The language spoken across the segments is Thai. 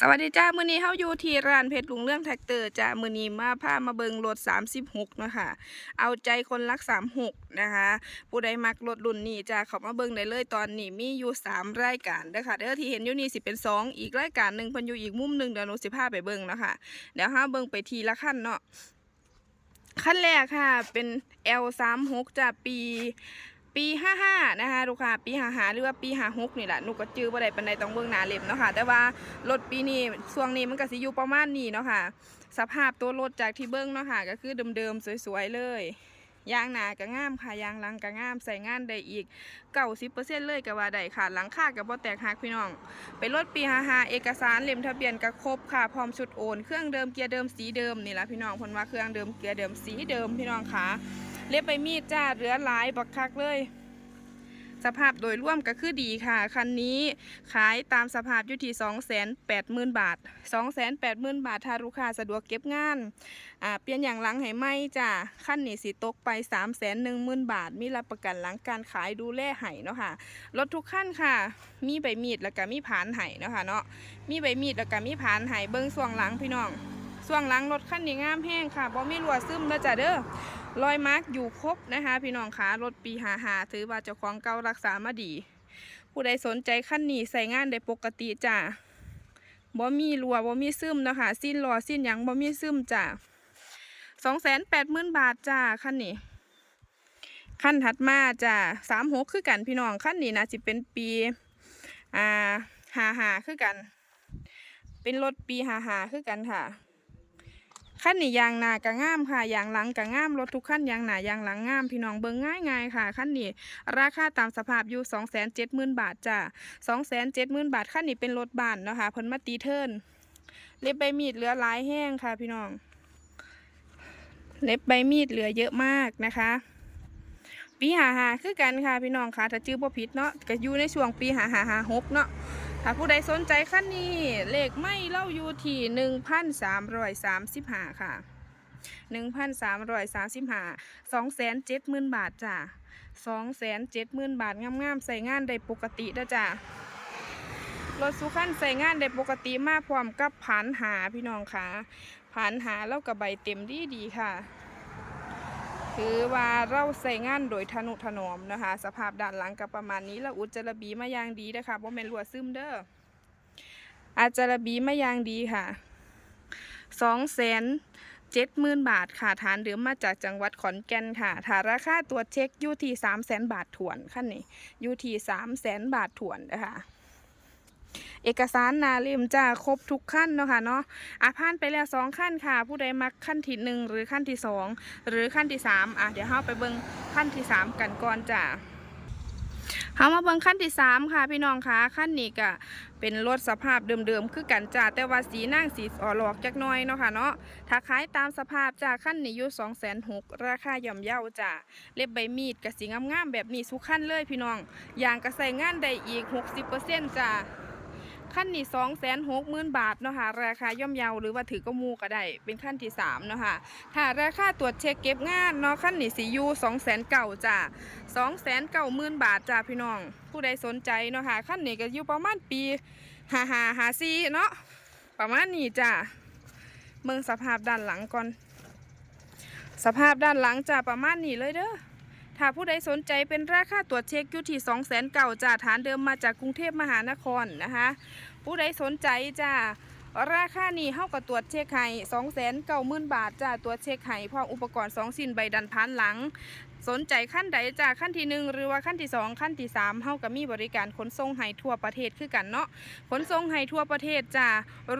สวัสดีจ้า มื้อนี้เฮาอยู่ที่ร้านเพชรลุงเรื่องแท็กเตอร์จ้า มื้อนี้มาพามาเบิงรถ36นะคะเอาใจคนรัก 36 นะคะ ผู้ใดมักรถรุ่นนี้จ้าเขามาเบิงได้เลยตอนนี้มีอยู่ 3 รายการเด้อค่ะ เด้อที่เห็นอยู่นี่สิเป็น 2 อีกรายการหนึ่งเพิ่นอยู่อีกมุมหนึ่งเดี๋ยวหนูสิพาไปเบิงเนาะคะเดี๋ยวเฮาเบิงไปทีละขั้นเนาะขั้นแรกค่ะเป็น L36 จ้าปี ปีห้าห้านะคะลูกค้าปีห้าห้าหรือว่าปีห้าหกนี่แหละหนูก็จื้อบ่ได้ปานใดต้องเบิ่งหน้าเล่มเนาะค่ะแต่ว่ารถปีนี้ช่วงนี้มันก็สิอยู่ประมาณนี้เนาะค่ะสภาพตัวรถจากที่เบิ่งเนาะค่ะก็คือเดิมๆสวยๆเลยยางหนาก็งามค่ะยางหลังก็งามใส่งานได้อีกเก้าสิบเปอร์เซ็นต์เลยก็ว่าได้ค่ะหลังคาก็บ่แตกหักพี่น้องเป็นรถปีห้าห้าเอกสารเล่มทะเบียนก็ครบค่ะพร้อมชุดโอน เครื่องเดิมเกียร์เดิมสีเดิมนี่แหละพี่น้องพนว่าเครื่องเดิมเกียร์เดิมสีเดิมพี่น้องค่ะ เล็บใบมีดจ้าเหลือหลายบักคักเลย สภาพโดยรวมก็คือดีค่ะ คันนี้ขายตามสภาพอยู่ที่280,000 บาท 280,000 บาทถ้าลูกค้าสะดวกเก็บงานอ่าเปลี่ยนอย่างหลังให้ไหมจ้ะคันนี้สิตกไป 310,000 บาท มีรับประกันหลังการขายดูแลให้เนาะค่ะรถทุกขั้นค่ะ มีใบมีดแล้วก็มีผานให้เนาะค่ะเนาะมีใบมีดแล้วก็มีผานให้เบิ้งส่วงหลังพี่น้องส่วงหลังรถคันนี้งามแห้งค่ะบ่มีรั่วซึมแล้วจ้ะเด้อ รอยมาร์กอยู่ครบนะคะ พี่น้องคะรถปีหาหาถือว่าเจ้าของเก่ารักษามาดี ผู้ใดสนใจขั้นนี้ใส่งานได้ปกติจ้ะบ่มีรัวบ่มีซึมนะคะสิ้นรอสิ้นยังบ่มีซึมจ้ะสองแสนแปดหมื่นบาทจ้าขั้นนี้ขั้นถัดมาจ้ะสามหกคือกันพี่น้องขั้นนี้นะสิเป็นปีอ่าหาหาคือกัน เป็นรถปีหาหาคือกันค่ะ ขั้นนี้ยางหนากะงามค่ะยางหลังกะงามรถทุกขั้นยางหนายางหลังงามพี่น้องเบิ่งง่ายง่ายๆค่ะขั้นนี้ราคาตามสภาพอยู่สองแสนเจ็ดหมื่นบาทจ้ะสองแสนเจ็ดหมื่นบาทขั้นนี้เป็นรถบ้านนะคะเพิ่นมาตีเทิร์นเล็บใบมีดเหลือหลายแห้งค่ะพี่น้อง เล็บใบมีดเหลือเยอะมากนะคะ ปีหาหาคือกันค่ะพี่น้องค่ะถ้าจื้อบ่ผิดเนาะก็อยู่ในช่วงปีหาหาหาหกเนาะถ้าผู้ใดสนใจขั้นนี้เลขไม่เล่าอยู่ที่หนึ่งพันสามร้อยสามสิบห้าค่ะหนึ่งพันสามร้อยสามสิบห้าสองแสนเจ็ดหมื่นบาทจ้ะสองแสนเจ็ดหมื่นบาทงามๆใส่งานได้ปกตินะจ้ะรถสุขันใส่งานได้ปกติมากพร้อมกับผานหาพี่น้องค่ะผานหาแล้วกับใบเต็มดีดีๆค่ะ คือว่าเราใส่งานโดยทนุถนอมนะคะ สภาพด้านหลังกับประมาณนี้แล้วอุจจาระบีมาอย่างดีนะคะว่าเป็นรัวซึมเด้ออาจาระบีมาอย่างดีค่ะสองแสนเจ็ดหมื่นบาทค่ะฐานเดิมมาจากจังหวัดขอนแก่นค่ะถ้าราคาตัวเช็คอยู่ที่สามแสนบาทถวนขั้นนี้อยู่ที่สามแสนบาทถวนนะคะ เอกสารนาเล่มจะครบทุกขั้นเนาะค่ะเนาะอะผ่านไปแล้วสองขั้นค่ะ ผู้ใดมักขั้นที่หนึ่งหรือขั้นที่สองหรือขั้นที่สามอะเดี๋ยวเราไปเบิ่งขั้นที่สามกันก่อนจ้ะเรามาเบิ่งขั้นที่สามค่ะพี่น้องคะขั้นนี้ก็เป็นรถสภาพเดิมๆคือกันจ้าแต่ว่าสีนั่งสีอ่อหลอกจักน้อยเนาะค่ะเนาะถ้าขายตามสภาพจ้าขั้นนี้อยู่สองแสนหกราคาย่อมเยาจ้าเล็บใบมีดกับสีงามๆแบบนี้สุกขั้นเลยพี่น้องยางก็ใส่งานได้อีกหกสิบเปอร์เซ็นต์จ้า ขั้นนี้สองแสนหกหมื่นบาทเนาะค่ะราคาย่อมเยาหรือว่าถือกระมูก็ได้เป็นขั้นที่สามเนาะค่ะถ้าราคาตรวจเช็คเก็บงานเนาะขั้นนี้สียูสองแสนเก่าจ้าสองแสนเก่าหมื่นบาทจ้าพี่น้อง ผู้ใดสนใจเนาะค่ะขั้นนี้ก็อยู่ประมาณปีหาหาหาซีเนาะประมาณนี้จ้าเมืองสภาพด้านหลังก่อน สภาพด้านหลังจ้าประมาณนี้เลยเด้อ ถ้าผู้ใดสนใจเป็นราคาตรวจเช็คอยู่ที่2 0 0 0 0เก่าจากฐานเดิมมาจากกรุงเทพมหานครนะคะ ผู้ใดสนใจจ้าราคานี้เท่ากับตรวจเช็คให้2 9 0 0 0 0บาทจ้าตรวจเช็คไข่พร้อมอุปกรณ์2สิ้นใบดันพันหลัง สนใจขั้นใดจ้าขั้นที่หนึ่งหรือว่าขั้นที่สองขั้นที่สามเฮาก็มีบริการขนส่งให้ทั่วประเทศคือกันเนาะขนส่งให้ทั่วประเทศจ้า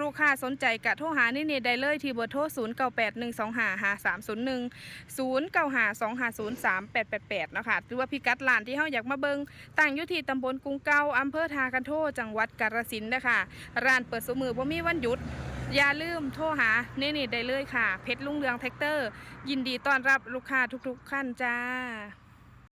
ลูกค้าสนใจกะโทรหานี่นี่ได้เลยที่เบอร์โทร0 9 8 1 2 5 5 3 0 1 0 9 5 2 5 0 3 8 8 8เนาะคะหรือว่าพิกัดร้านที่เฮาอยากมาเบิงตั้งอยู่ที่ตำบลกรุงเก่าอำเภอทากันโทจังหวัดกาฬสินธุ์นะคะร้านเปิดสมือบ่มีวันหยุด อย่าลืมโทรหาเนนี่ได้เลยค่ะ เพชรลุงเรืองแท็กเตอร์ ยินดีต้อนรับลูกค้าทุกๆขั้นจ้า